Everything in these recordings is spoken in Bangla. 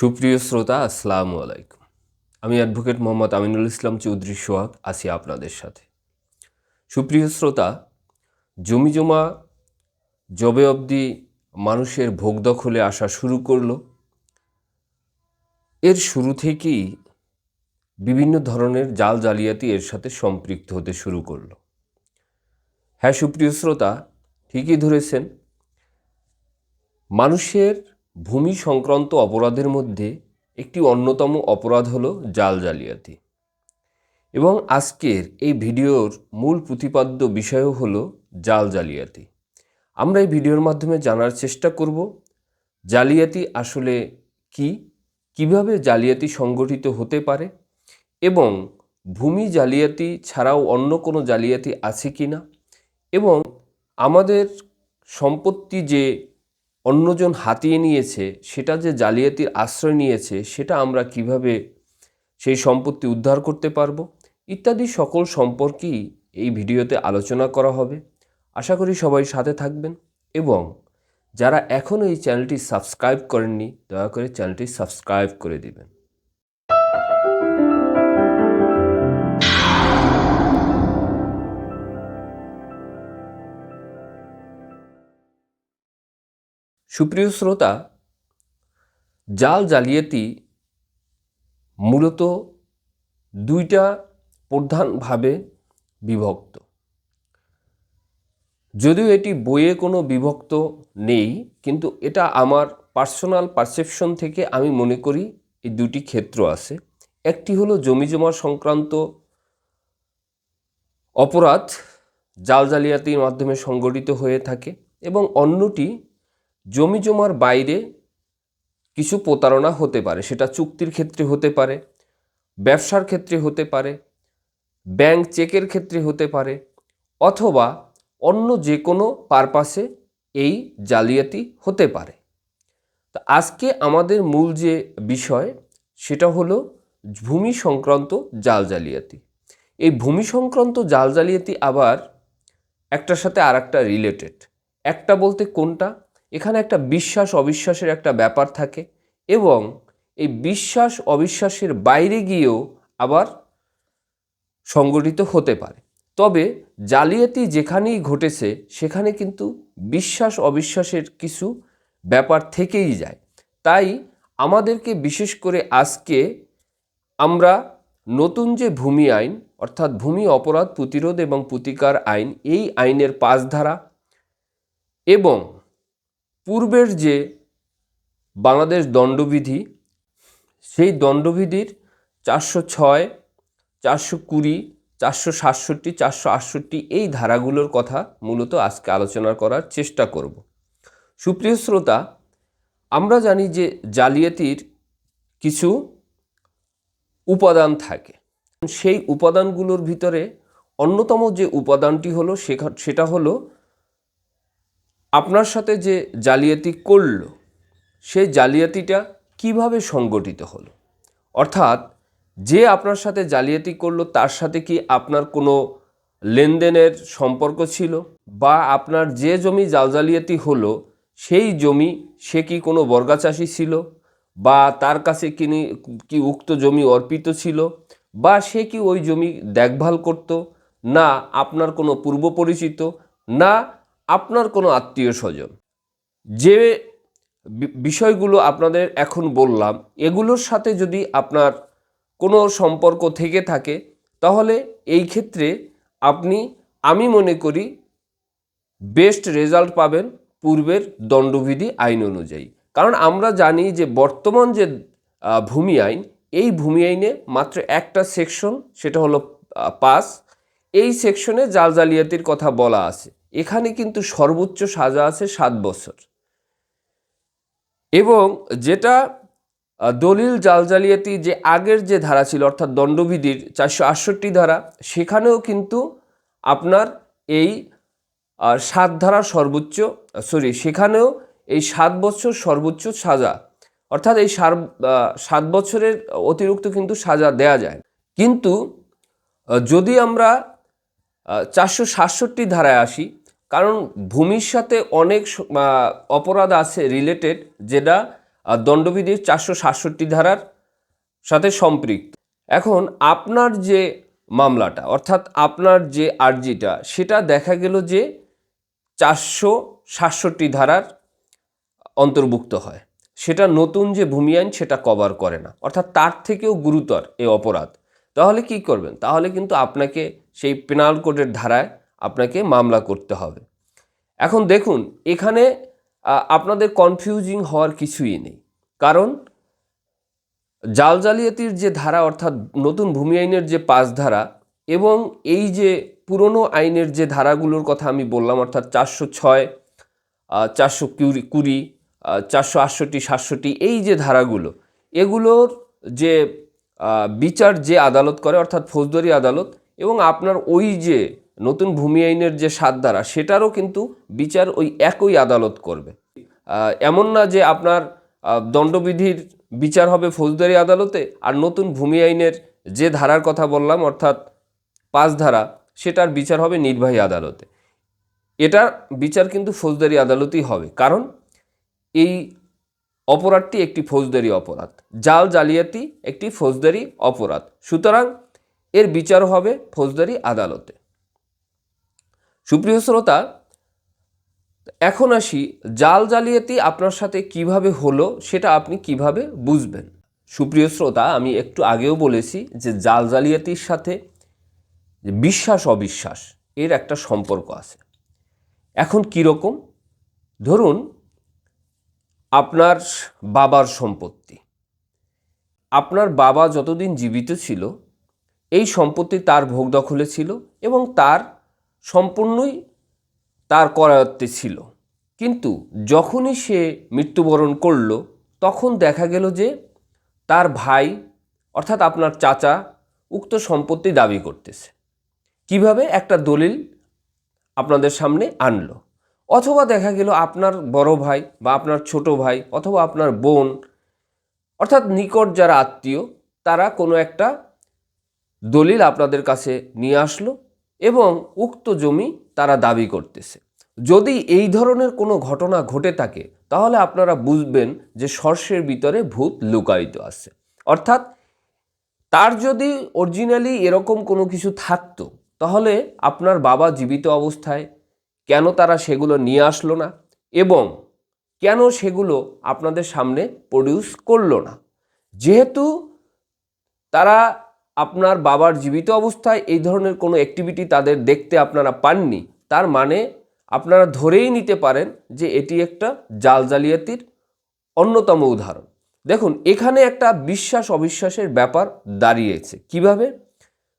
সুপ্রিয় শ্রোতা, আসসালামু আলাইকুম। আমি অ্যাডভোকেট মোহাম্মদ আমিনুল ইসলাম চৌধুরী সোহাগ, আছি আপনাদের সাথে। সুপ্রিয় শ্রোতা, জমি জমা জবে অবধি মানুষের ভোগ দখলে আসা শুরু করল। এর শুরু থেকেই বিভিন্ন ধরনের জাল জালিয়াতি এর সাথে সম্পৃক্ত হতে শুরু করল। হ্যাঁ সুপ্রিয় শ্রোতা, ঠিকই ধরেছেন। মানুষের ভূমি সংক্রান্ত অপরাধের মধ্যে একটি অন্যতম অপরাধ হল জাল জালিয়াতি। এবং আজকের এই ভিডিওর মূল প্রতিপাদ্য বিষয়ও হল জাল জালিয়াতি। আমরা এই ভিডিওর মাধ্যমে জানার চেষ্টা করব, জালিয়াতি আসলে কি, কীভাবে জালিয়াতি সংগঠিত হতে পারে এবং ভূমি জালিয়াতি ছাড়াও অন্য কোনো জালিয়াতি আছে কি না এবং আমাদের সম্পত্তি যে অন্যজন হাতিয়ে নিয়েছে, সেটা যে জালিয়াতির আশ্রয় নিয়েছে, সেটা আমরা কীভাবে সেই সম্পত্তি উদ্ধার করতে পারব? ইত্যাদি সকল সম্পর্কেই এই ভিডিওতে আলোচনা করা হবে। আশা করি সবাই সাথে থাকবেন এবং যারা এখনও এই চ্যানেলটি সাবস্ক্রাইব করেননি, দয়া করে চ্যানেলটি সাবস্ক্রাইব করে দিবেন। সুপ্রিয় শ্রোতা, জাল জালিয়াতি মূলত দুইটা প্রধানভাবে বিভক্ত। যদিও এটি বইয়ে কোনো বিভক্ত নেই, কিন্তু এটা আমার পার্সোনাল পারসেপশন থেকে আমি মনে করি এই দুটি ক্ষেত্র আছে। একটি হলো জমি জমা সংক্রান্ত অপরাধ, জাল জালিয়াতির মাধ্যমে সংগঠিত হয়ে থাকে, এবং অন্যটি জমি জমার বাইরে কিছু প্রতারণা হতে পারে। সেটা চুক্তির ক্ষেত্রে হতে পারে, ব্যবসার ক্ষেত্রে হতে পারে ব্যাংক চেকের ক্ষেত্রে হতে পারে, অথবা অন্য যে কোনো পারপাসে এই জালিয়াতি হতে পারে। তা আজকে আমাদের মূল যে বিষয়, সেটা হলো ভূমি সংক্রান্ত জাল জালিয়াতি। এই ভূমি সংক্রান্ত জাল জালিয়াতি আবার একটার সাথে আর একটা রিলেটেড একটা বলতে কোনটা? এখানে একটা বিশ্বাস অবিশ্বাসের একটা ব্যাপার থাকে এবং এই বিশ্বাস অবিশ্বাসের বাইরে গিয়েও আবার সংগঠিত হতে পারে। তবে জালিয়াতি যেখানেই ঘটেছে, সেখানে কিন্তু বিশ্বাস অবিশ্বাসের কিছু ব্যাপার থেকেই যায়। তাই আমাদেরকে বিশেষ করে আজকে আমরা নতুন যে ভূমি আইন, অর্থাৎ ভূমি অপরাধ প্রতিরোধ এবং প্রতিকার আইন, এই আইনের পাঁচ ধারা এবং পূর্বের যে বাংলাদেশ দণ্ডবিধি, সেই দণ্ডবিধির চারশো ছয়, চারশো কুড়ি, চারশো সাতষট্টি, চারশো আটষট্টি এই ধারাগুলোর কথা মূলত আজকে আলোচনা করার চেষ্টা করব। সুপ্রিয় শ্রোতা, আমরা জানি যে জালিয়াতির কিছু উপাদান থাকে। সেই উপাদানগুলোর ভিতরে অন্যতম যে উপাদানটি হলো, সেটা হলো আপনার সাথে যে জালিয়াতি করল, সেই জালিয়াতিটা কীভাবে সংগঠিত হলো? অর্থাৎ যে আপনার সাথে জালিয়াতি করল, তার সাথে কি আপনার কোনো লেনদেনের সম্পর্ক ছিল? বা আপনার যে জমি জাল জালিয়াতি হলো, সেই জমি সে কি কোনো বর্গাচাষী ছিল? বা তার কাছে কিনি, কি উক্ত জমি অর্পিত ছিল? বা সে কি ওই জমি দেখভাল করত? না, আপনার কোনো পূর্ব পরিচিত না আপনার কোনো আত্মীয় স্বজন। যে বিষয়গুলো আপনাদের এখন বললাম, এগুলোর সাথে যদি আপনার কোনো সম্পর্ক থেকে থাকে, তাহলে এই ক্ষেত্রে আপনি, আমি মনে করি, বেস্ট রেজাল্ট পাবেন পূর্বের দণ্ডবিধি আইন অনুযায়ী। কারণ আমরা জানি যে বর্তমান যে ভূমি আইন, এই ভূমি আইনে মাত্র একটা সেকশন, সেটা হলো পাস। এই সেকশনে জাল জালিয়াতির কথা বলা আছে। এখানে কিন্তু সর্বোচ্চ সাজা আছে সাত বছর। এবং যেটা দলিল জাল জালিয়াতি যে আগের যে ধারা ছিল, অর্থাৎ দণ্ডবিধির চারশো আটষট্টি ধারা, সেখানেও কিন্তু আপনার এই সাত ধারা সর্বোচ্চ, সরি, সেখানেও এই সাত বছর সর্বোচ্চ সাজা, অর্থাৎ এই সাত বছরের অতিরিক্ত কিন্তু সাজা দেয়া যায়। কিন্তু যদি আমরা চারশো সাতষট্টি ধারায় আসি কারণ ভূমির সাথে অনেক অপরাধ আছে রিলেটেড যেটা দণ্ডবিধির চারশো সাতষট্টি ধারার সাথে সম্পৃক্ত। এখন আপনার যে মামলাটা, অর্থাৎ আপনার যে আর্জিটা, সেটা দেখা গেল যে চারশো সাতষট্টি ধারার অন্তর্ভুক্ত হয়। সেটা নতুন যে ভূমি আইন, সেটা কভার করে না। অর্থাৎ তার থেকেও গুরুতর এই অপরাধ। তাহলে কি করবেন? তাহলে কিন্তু আপনাকে সেই পেনাল কোডের ধারায় আপনাকে মামলা করতে হবে। এখন দেখুন, এখানে আপনাদের কনফিউজিং হওয়ার কিছুই নেই। কারণ, জাল জালিয়াতির যে ধারা, অর্থাৎ নতুন ভূমি আইনের যে পাঁচ ধারা এবং এই যে পুরনো আইনের যে ধারাগুলোর কথা আমি বললাম, অর্থাৎ চারশো ছয় চারশো কুড়ি কুড়ি চারশো আটষট্টি, সাতষট্টি, এই যে ধারাগুলো, এগুলোর যে বিচার যে আদালত করে, অর্থাৎ ফৌজদারি আদালত এবং আপনার ওই যে নতুন ভূমি আইনের যে সাত ধারা, সেটারও কিন্তু বিচার ওই একই আদালত করবে। এমন না যে আপনার দণ্ডবিধির বিচার হবে ফৌজদারি আদালতে, আর নতুন ভূমি আইনের যে ধারার কথা বললাম, অর্থাৎ পাঁচ ধারা, সেটার বিচার হবে নির্বাহী আদালতে। এটার বিচার কিন্তু ফৌজদারি আদালতেই হবে, কারণ এই অপরাধটি একটি ফৌজদারি অপরাধ, জাল জালিয়াতি একটি ফৌজদারি অপরাধ। সুতরাং এর বিচার হবে ফৌজদারি আদালতে। সুপ্রিয় শ্রোতা, এখন আসি জাল জালিয়াতি আপনার সাথে কীভাবে হলো সেটা আপনি কীভাবে বুঝবেন? সুপ্রিয় শ্রোতা, আমি একটু আগেও বলেছি যে জাল জালিয়াতির সাথে বিশ্বাস, অবিশ্বাস, এর একটা সম্পর্ক আছে। এখন কীরকম ধরুন, আপনার বাবার সম্পত্তি। আপনার বাবা যতদিন জীবিত ছিল, এই সম্পত্তি তার ভোগ দখলে ছিল এবং তার সম্পূর্ণই তার করায়ত্তে ছিল। কিন্তু যখনই সে মৃত্যুবরণ করল, তখন দেখা গেল যে তার ভাই, অর্থাৎ আপনার চাচা, উক্ত সম্পত্তি দাবি করতেছে। কীভাবে? একটা দলিল আপনাদের সামনে আনলো। অথবা দেখা গেল আপনার বড় ভাই বা আপনার ছোট ভাই অথবা আপনার বোন, অর্থাৎ নিকট যারা আত্মীয়, তারা কোনো একটা দলিল আপনাদের কাছে নিয়ে আসলো। এবং উক্ত জমি তারা দাবি করতেছে। যদি এই ধরনের কোনো ঘটনা ঘটে থাকে, তাহলে আপনারা বুঝবেন যে সর্ষের ভিতরে ভূত লুকায়িত আছে। অর্থাৎ তার যদি অরিজিনালি এরকম কোনো কিছু থাকতো, তাহলে আপনার বাবা জীবিত অবস্থায় কেন তারা সেগুলো নিয়ে আসলো না এবং কেন সেগুলো আপনাদের সামনে প্রডিউস করল না? যেহেতু তারা আপনার বাবার জীবিত অবস্থায় এই ধরনের কোনো অ্যাক্টিভিটি তাদের দেখতে আপনারা পাননি, তার মানে আপনারা ধরেই নিতে পারেন যে এটি একটা জাল জালিয়াতির অন্যতম উদাহরণ। দেখুন, এখানে একটা বিশ্বাস অবিশ্বাসের ব্যাপার দাঁড়িয়েছে। কীভাবে?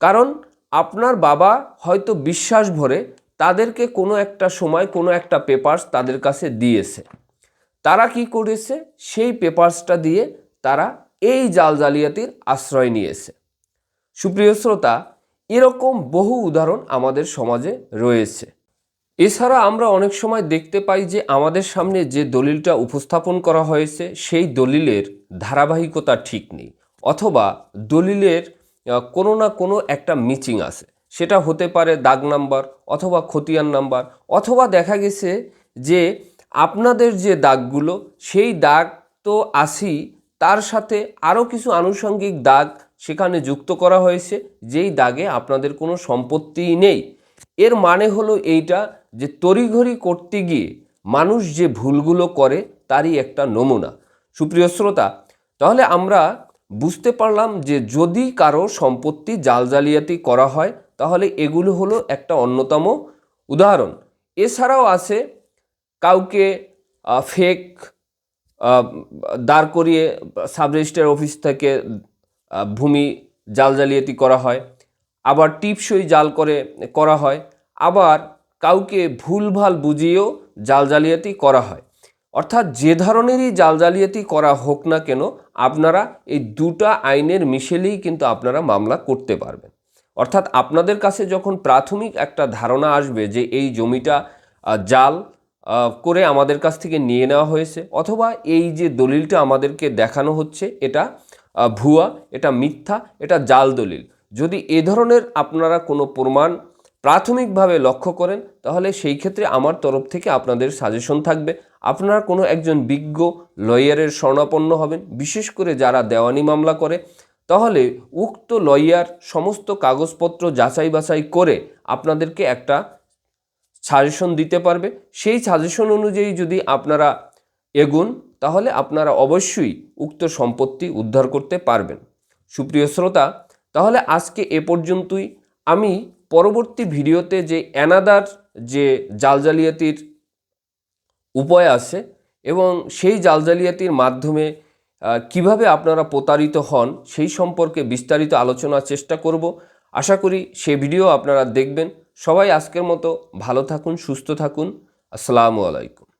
কারণ আপনার বাবা হয়তো বিশ্বাস ভরে তাদেরকে কোনো একটা সময় কোনো একটা পেপার্স তাদের কাছে দিয়েছে। তারা কি করেছে? সেই পেপার্সটা দিয়ে তারা এই জাল জালিয়াতির আশ্রয় নিয়েছে। সুপ্রিয় শ্রোতা, এরকম বহু উদাহরণ আমাদের সমাজে রয়েছে। এছাড়া আমরা অনেক সময় দেখতে পাই যে আমাদের সামনে যে দলিলটা উপস্থাপন করা হয়েছে, সেই দলিলের ধারাবাহিকতা ঠিক নেই। অথবা দলিলের কোনো না কোনো একটা মিচিং আছে। সেটা হতে পারে দাগ নাম্বার অথবা খতিয়ান নাম্বার। অথবা দেখা গেছে যে আপনাদের যে দাগগুলো, সেই দাগ তো আসি তার সাথে আরও কিছু আনুষঙ্গিক দাগ সেখানে যুক্ত করা হয়েছে, যেই দাগে আপনাদের কোনো সম্পত্তিই নেই। এর মানে হলো এইটা যে তড়িঘড়ি করতে গিয়ে মানুষ যে ভুলগুলো করে, তারই একটা নমুনা। সুপ্রিয় শ্রোতা, তাহলে আমরা বুঝতে পারলাম যে যদি কারও সম্পত্তি জাল জালিয়াতি করা হয়, তাহলে এগুলো হলো একটা অন্যতম উদাহরণ। এছাড়াও আছে কাউকে ফেক দাঁড় করিয়ে সাব রেজিস্ট্রার অফিস থেকে ভূমি জাল জালিয়াতি করা হয়, আবার টিপসই জাল করে, করা হয়, আবার কাউকে ভুলভাল বুঝিয়েও জাল জালিয়াতি করা হয়। অর্থাৎ যে ধরনেরই জাল জালিয়াতি করা হোক না কেন, আপনারা এই দুটা আইনের মিশেলেই কিন্তু আপনারা মামলা করতে পারবেন। অর্থাৎ আপনাদের কাছে যখন প্রাথমিক একটা ধারণা আসবে যে এই জমিটা জাল করে আমাদের কাছ থেকে নিয়ে নেওয়া হয়েছে, অথবা এই যে দলিলটা আমাদেরকে দেখানো হচ্ছে, এটা ভুয়া, এটা মিথ্যা, এটা জাল দলিল। যদি এ ধরনের আপনারা কোনো প্রমাণ প্রাথমিকভাবে লক্ষ্য করেন, তাহলে সেই ক্ষেত্রে আমার তরফ থেকে আপনাদের সাজেশন থাকবে। আপনারা কোনো একজন বিজ্ঞ লয়ারের শরণাপন্ন হবেন, বিশেষ করে যারা দেওয়ানি মামলা করে, তাহলে উক্ত লয়ার সমস্ত কাগজপত্র যাচাই বাছাই করে আপনাদেরকে একটা সাজেশন দিতে পারবে। সেই সাজেশন অনুযায়ী যদি আপনারা এগুন তাহলে আপনারা অবশ্যই উক্ত সম্পত্তি উদ্ধার করতে পারবেন। সুপ্রিয় শ্রোতা, তাহলে আজকে এ পর্যন্তই। আমি পরবর্তী ভিডিওতে যে অ্যানাদার যে জাল জালিয়াতির উপায় আছে এবং সেই জাল জালিয়াতির মাধ্যমে কীভাবে আপনারা প্রতারিত হন, সেই সম্পর্কে বিস্তারিত আলোচনার চেষ্টা করব। আশা করি সে ভিডিও আপনারা দেখবেন। সবাই আজকের মতো ভালো থাকুন, সুস্থ থাকুন। আসসালামু আলাইকুম।